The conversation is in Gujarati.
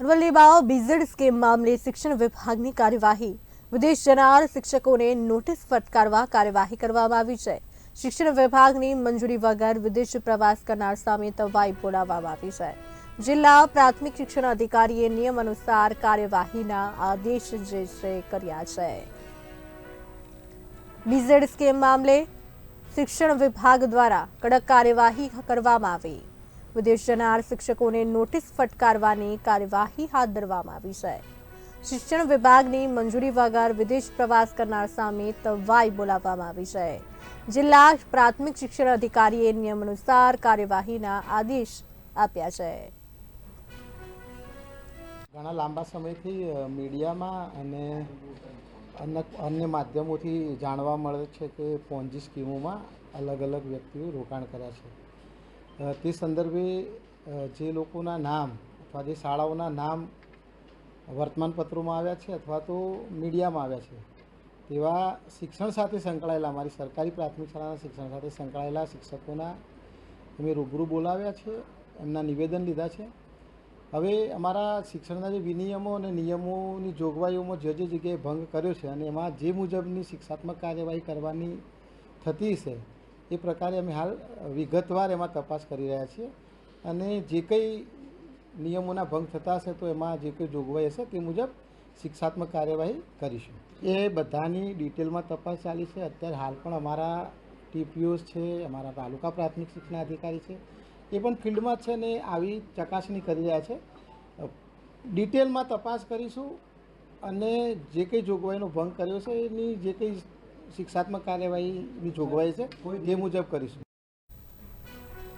અરવલ્લીમાં બીઝેડ સ્કીમ મામલે શિક્ષણ વિભાગની કાર્યવાહી. વિદેશ જનાર શિક્ષકોને નોટિસ ફટકારવા કાર્યવાહી કરવામાં આવી છે. શિક્ષણ વિભાગની મંજૂરી વગર વિદેશ પ્રવાસ કરનાર સામે તવાઈ બોલાવવામાં આવી છે. જિલ્લા પ્રાથમિક શિક્ષણ અધિકારીએ નિયમ અનુસાર કાર્યવાહીના આદેશ જે છે કર્યા છે. બીઝેડ સ્કીમ મામલે શિક્ષણ વિભાગ દ્વારા કડક કાર્યવાહી કરવામાં આવી. વિદેશ જનાર શિક્ષકોને નોટિસ ફટકારવાની કાર્યવાહી હાથ ધરવામાં આવી છે. શિક્ષણ વિભાગની મંજૂરી વગર વિદેશ પ્રવાસ કરનાર સામે તવાઈ બોલાવવામાં આવી છે. જિલ્લા પ્રાથમિક શિક્ષણ અધિકારીએ નિયમ અનુસાર કાર્યવાહીના આદેશ આપ્યા છે. ઘણા લાંબા સમયથી મીડિયામાં અને અન્ય માધ્યમોથી જાણવા મળે છે કે પોન્જી સ્કીમોમાં અલગ અલગ વ્યક્તિઓ રોકાણ કર્યા છે. તે સંદર્ભે જે લોકોના નામ અથવા જે શાળાઓના નામ વર્તમાનપત્રોમાં આવ્યા છે અથવા તો મીડિયામાં આવ્યા છે, તેવા શિક્ષણ સાથે સંકળાયેલા, અમારી સરકારી પ્રાથમિક શાળાના શિક્ષણ સાથે સંકળાયેલા શિક્ષકોના અમે રૂબરૂ બોલાવ્યા છે, એમના નિવેદન લીધા છે. હવે અમારા શિક્ષણના જે વિનિયમો અને નિયમોની જોગવાઈઓમાં જે જે જગ્યાએ ભંગ કર્યો છે અને એમાં જે મુજબની શિક્ષાત્મક કાર્યવાહી કરવાની થતી છે એ પ્રકારે અમે હાલ વિગતવાર એમાં તપાસ કરી રહ્યા છીએ. અને જે કંઈ નિયમોના ભંગ થતા હશે તો એમાં જે કંઈ જોગવાઈ હશે તે મુજબ શિક્ષાત્મક કાર્યવાહી કરીશું. એ બધાની ડિટેલમાં તપાસ ચાલી છે. અત્યારે હાલ પણ અમારા ટીપીઓસ છે, અમારા તાલુકા પ્રાથમિક શિક્ષણ અધિકારી છે. એ પણ ફિલ્ડમાં છે ને આવી ચકાસણી કરી રહ્યા છે. ડિટેલમાં તપાસ કરીશું અને જે કંઈ જોગવાઈનો ભંગ કર્યો છે એની જે કંઈ શિક્ષાત્મક કાર્યવાહીની જોગવાઈ છે તે મુજબ કરીશું.